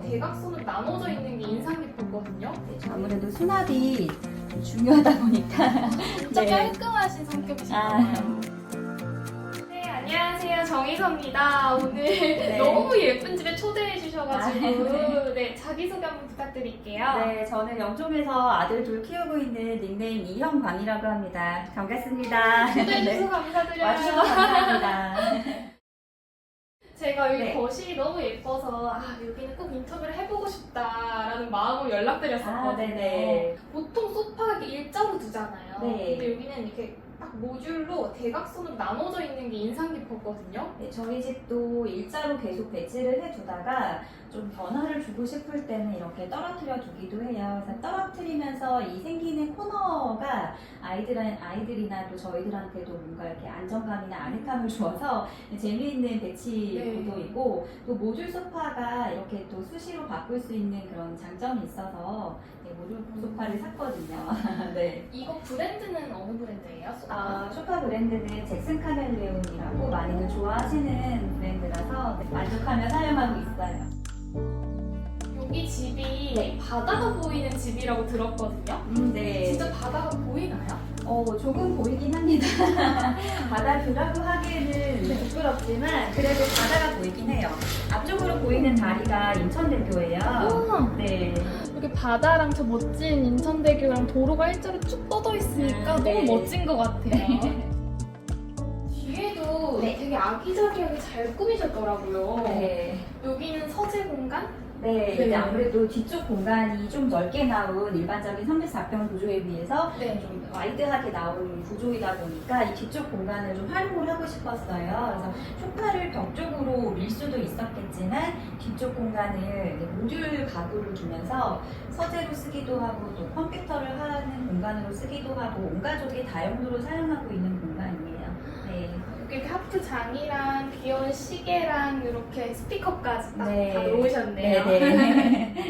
대각선으로 나눠져 있는 게 인상 깊었거든요. 아무래도 수납이 좀 중요하다 보니까 진짜 네. 깔끔하신 성격이신가요? 아. 네, 안녕하세요. 정희선입니다. 오늘 너무 예쁜 집에 초대해 주셔가지고 아. 네, 자기소개 한번 부탁드릴게요. 네, 저는 영종에서 아들 둘 키우고 있는 닉네임 이형광이라고 합니다. 반갑습니다. 초대해 네. 주셔서 감사드려요. 와주셔서 감사합니다. 제가 여기 네. 거실이 너무 예뻐서 아, 여기는 꼭 인터뷰를 해보고 싶다라는 마음으로 연락드렸었거든요. 아, 네네. 보통 소파가 이렇게 일자로 두잖아요. 네. 근데 여기는 이렇게 딱 모듈로 대각선으로 나눠져 있는 게 인상 깊었거든요. 네, 저희 집도 일자로 계속 배치를 해두다가 좀 변화를 주고 싶을 때는 이렇게 떨어뜨려 두기도 해요. 그래서 떨어뜨리면서 이 생기는 코너 가 아이들, 아이들이나 또 저희들한테도 뭔가 이렇게 안정감이나 아늑함을 주어서 재미있는 배치 네. 구도이고 또 모듈 소파가 이렇게 또 수시로 바꿀 수 있는 그런 장점이 있어서 네, 모듈 소파를 샀거든요. 네. 이거 브랜드는 어느 브랜드예요? 소파? 아, 소파 브랜드는 잭슨 카멜레온이라고 많이들 좋아하시는 브랜드라서 네, 만족하며 사용하고 있어요. 여기 집이 네. 바다가 보이는 집이라고 들었거든요. 음, 네. 진짜 바다가 보이나요? 어, 조금 보이긴 합니다. 바다 뷰라고 하기에는 부끄럽지만 그래도 바다가 보이긴 해요. 앞쪽으로 보이는 다리가 인천대교예요. 우와. 네. 이렇게 바다랑 저 멋진 인천대교랑 도로가 일자로 쭉 뻗어 있으니까 음, 네. 너무 멋진 것 같아요. 뒤에도 네. 되게 아기자기하게 잘 꾸미셨더라고요. 네. 여기는 서재 공간? 네, 네. 이제 아무래도 뒤쪽 공간이 좀 넓게 나온 일반적인 34평 구조에 비해서 네. 좀 와이드하게 나온 구조이다 보니까 이 뒤쪽 공간을 좀 활용을 하고 싶었어요. 그래서 소파를 벽 쪽으로 밀 수도 있었겠지만 뒤쪽 공간을 모듈 가구를 두면서 서재로 쓰기도 하고 또 컴퓨터를 하는 공간으로 쓰기도 하고 온 가족이 다용도로 사용하고 있는. 이렇게 하트 장이랑 귀여운 시계랑 이렇게 스피커까지 딱 네. 다 놓으셨네요.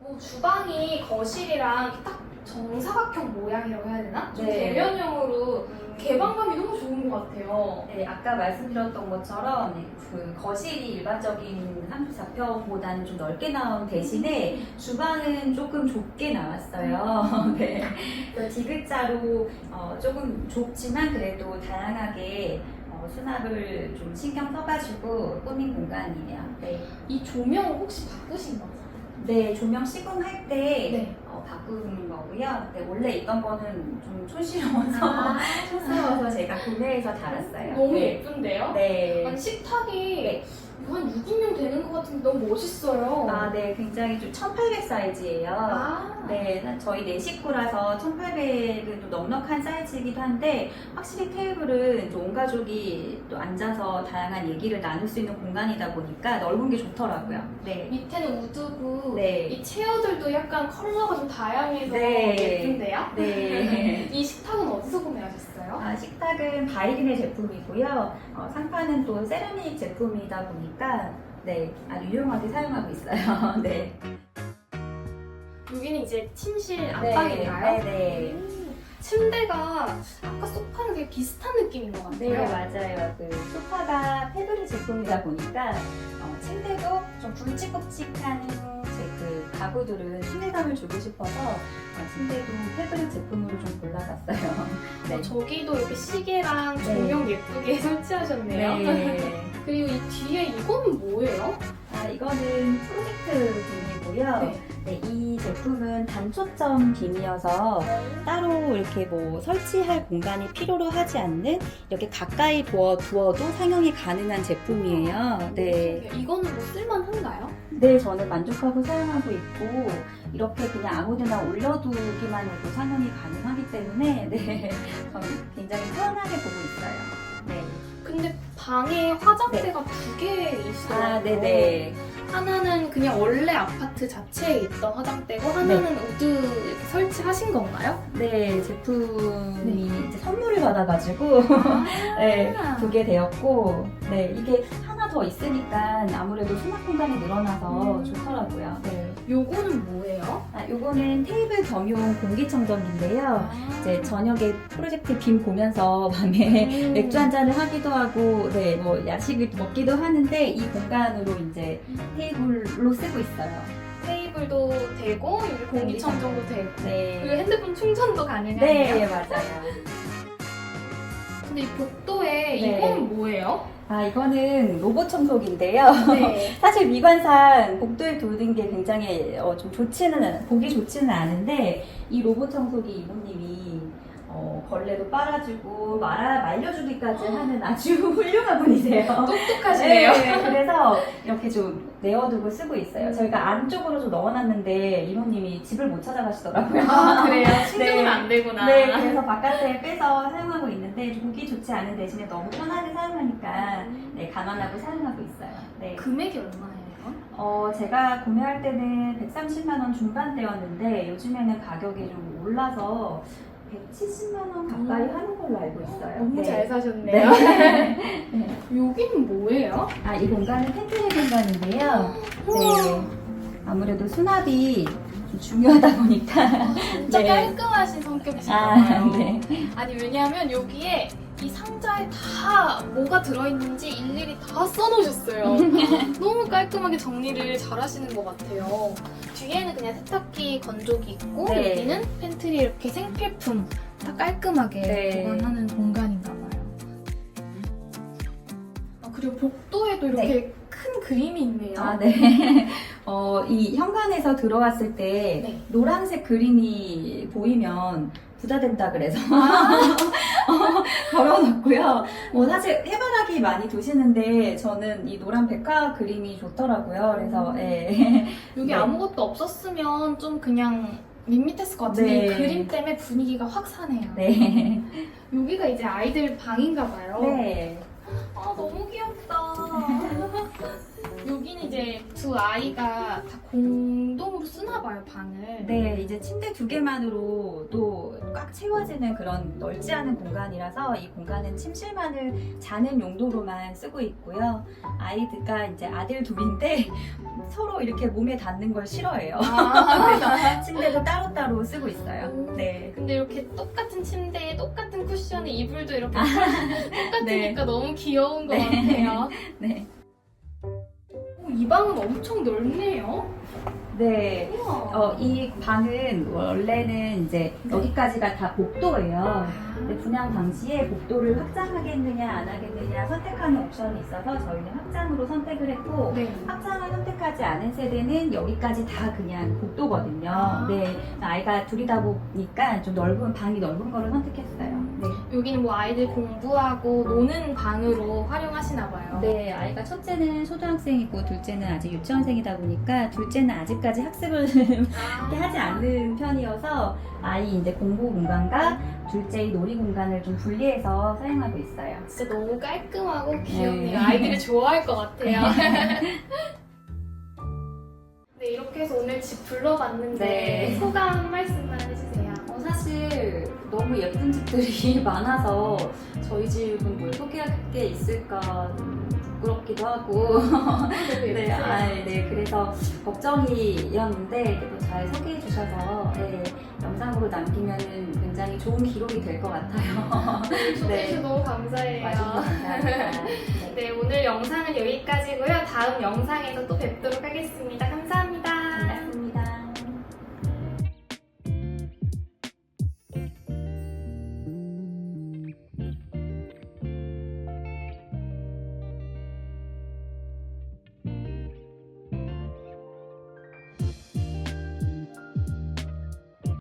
어, 주방이 거실이랑 딱 정사각형 모양이라고 해야 되나? 좀 네. 대면형으로 개방감이 너무 좋은 것 같아요. 네, 아까 말씀드렸던 것처럼 네, 그 거실이 일반적인 34평보다는 좀 넓게 나온 대신에 주방은 조금 좁게 나왔어요. 네. 그래서 디귿자로 어, 조금 좁지만 그래도 다양하게 어, 수납을 좀 신경 써가지고 꾸민 공간이에요. 네. 이 조명을 혹시 바꾸신 건가요? 네, 조명 시공할 때 네. 어, 바꾸는 거고요. 네, 원래 있던 거는 좀 촌스러워서 아, 촌스러워서 제가 구매해서 달았어요. 너무 네. 예쁜데요? 네. 아니 식탁이 네. 한 6인용 되는 것 같은데 너무 멋있어요. 아, 네, 굉장히 좀 1800 사이즈예요. 아. 네, 저희 네 식구라서 1800은 좀 넉넉한 사이즈이기도 한데 확실히 테이블은 좀온 가족이 또 앉아서 다양한 얘기를 나눌 수 있는 공간이다 보니까 넓은 게 좋더라고요. 네. 밑에는 우드고 네. 이 체어들도 약간 컬러가 좀 다양해서 네. 예쁜데요? 네. 이 식탁은 어디서 구매하셨어요? 아, 식탁은 바이든의 제품이고요. 어, 상판은 또 세라믹 제품이다 보니까 네, 아주 유용하게 사용하고 있어요. 네. 여기는 이제 침실 안방인가요? 네, 네. 음, 침대가 아까 소파랑 되게 비슷한 느낌인 것 같아요. 네, 맞아요. 그 소파가 패브릭 제품이다 보니까 어, 침대도 좀 굵직굵직한 제 그 가구들은 친밀감을 주고 싶어서 어, 침대도 패브릭 제품으로 좀 골라봤어요. 어, 저기도 이렇게 시계랑 네. 조명 예쁘게 설치하셨네요. 네. 그리고 이 뒤에 이거는 뭐예요? 아, 이거는 프로젝트 빔이고요. 네. 네, 이 제품은 단초점 빔이어서 따로 이렇게 뭐 설치할 공간이 필요로 하지 않는 이렇게 가까이 두어, 두어도 상용이 가능한 제품이에요. 네. 이거는 뭐 쓸만한가요? 네, 저는 만족하고 사용하고 있고 이렇게 그냥 아무데나 올려두기만 해도 상용이 가능하기 때문에 네, 저는 굉장히 편하게 보고 있어요. 네. 근데 방에 화장대가 두 개 있어요. 아, 네네. 하나는 그냥 원래 아파트 자체에 있던 화장대고 하나는 우드 이렇게 설치하신 건가요? 네, 제품이 이제 선물을 받아가지고 네, 두게 되었고, 네, 이게 하 나더더 있으니까 아무래도 수납 공간이 늘어나서 음. 좋더라고요. 네. 요거는 뭐예요? 아, 요거는 테이블 겸용 공기청정기인데요. 이제 저녁에 프로젝트 빔 보면서 밤에 음. 맥주 한 잔을 하기도 하고, 네, 뭐 야식을 먹기도 하는데 이 공간으로 이제 테이블로 쓰고 있어요. 테이블도 되고 여기 공기청정도 되고 그리고 네. 핸드폰 충전도 가능하네요. 네, 맞아요. 근데 이 복도에 네. 이건 뭐예요? 아, 이거는 로봇 청소기인데요. 네. 사실 미관상 복도에 두는 게 굉장히 어, 좀 좋지는 않- 보기 좋지는 않은데 이 로봇 청소기 이모님이 어, 벌레도 빨아주고 말아 말려주기까지 하는 아주 훌륭한 분이세요. 똑똑하시네요. 네, 그래서 이렇게 좀 내어두고 쓰고 있어요. 저희가 안쪽으로 좀 넣어놨는데 이모님이 집을 못 찾아가시더라고요. 아 그래요? 충전은 네. 안 되구나. 네, 그래서 바깥에 빼서 사용하고 있는데 보기 좋지 않은 대신에 너무 편하게 사용하니까 네, 감안하고 사용하고 있어요. 네. 금액이 얼마예요? 어, 제가 구매할 때는 130만 원 중반대였는데 요즘에는 가격이 좀 올라서 170만 원 가까이 음. 하는 걸로 알고 있어요. 너무 네. 잘 사셨네요. 네. 여기는 뭐예요? 아, 이 공간은 팬트리 공간인데요. 네. 아무래도 수납이 좀 중요하다 보니까. 진짜 네. 깔끔하신 성격이신가 아. 네. 아니 왜냐하면 여기에 이 상자에 다 뭐가 들어있는지 일일이 다 써놓으셨어요. 너무 깔끔하게 정리를 잘 하시는 것 같아요. 뒤에는 그냥 세탁기 건조기 있고 네. 여기는 팬트리 이렇게 생필품 다 깔끔하게 네. 보관하는 공간인가 봐요. 아, 그리고 복도에도 이렇게 큰 그림이 있네요. 아, 네. 어, 이 현관에서 들어왔을 때 네. 노란색 그림이 보이면 부자 된다 그래서 아. 어, 걸어놨고요. 뭐 사실 해바라기 많이 두시는데 저는 이 노란 백화 그림이 좋더라고요. 그래서 예. 여기 네. 아무것도 없었으면 좀 그냥 밋밋했을 것 같은데 네. 그림 때문에 분위기가 확 사네요. 네. 여기가 이제 아이들 방인가 봐요. 네. 아 너무 귀엽다. 여기는 이제 두 아이가 다 공동으로 쓰나 봐요 방을. 네, 이제 침대 두 개만으로 또꽉 채워지는 그런 넓지 않은 공간이라서 이 공간은 침실만을 자는 용도로만 쓰고 있고요. 아이들과 이제 아들 둘인데 서로 이렇게 몸에 닿는 걸 싫어해요. 아, 침대도 따로따로 쓰고 있어요. 네. 근데 이렇게 똑같은 침대에 똑같은 쿠션에 이불도 이렇게 똑같으니까 너무 귀여운 것 네. 같아요. 네. 오, 이 방은 엄청 넓네요. 네. 어, 이 방은 원래는 이제 여기까지가 다 복도예요. 근데 분양 당시에 복도를 확장하겠느냐 안 하겠느냐 선택하는 옵션이 있어서 저희는 확장으로 선택을 했고 네. 확장을 선택하지 않은 세대는 여기까지 다 그냥 복도거든요. 아. 네, 아이가 둘이다 보니까 좀 넓은 방이 넓은 거를 선택했어요. 네. 여기는 뭐 아이들 공부하고 노는 방으로 활용하시나 봐요. 네, 아이가 첫째는 초등학생이고 둘째는 아직 유치원생이다 보니까 둘째는 아직까지 학습을 아. 하지 않는 편이어서 아이 이제 공부 공간과 둘째의 놀이 공간을 좀 분리해서 사용하고 있어요. 진짜 너무 깔끔하고 귀엽네요. 네. 아이들이 좋아할 것 같아요. 네, 이렇게 해서 오늘 집 불러봤는데 네. 소감 한 말씀만 해주세요. 어, 사실 너무 예쁜 집들이 많아서 저희 집은 뭘 소개할 게 있을까 좀 부끄럽기도 하고 네. 아, 네, 그래서 걱정이었는데 잘 소개해 주셔서 네, 영상으로 남기면 굉장히 좋은 기록이 될 것 같아요. 초대해주셔서 너무 감사해요. 감사합니다. 네. 네, 오늘 영상은 여기까지고요. 다음 영상에서 또 뵙도록 하겠습니다. 감사합니다.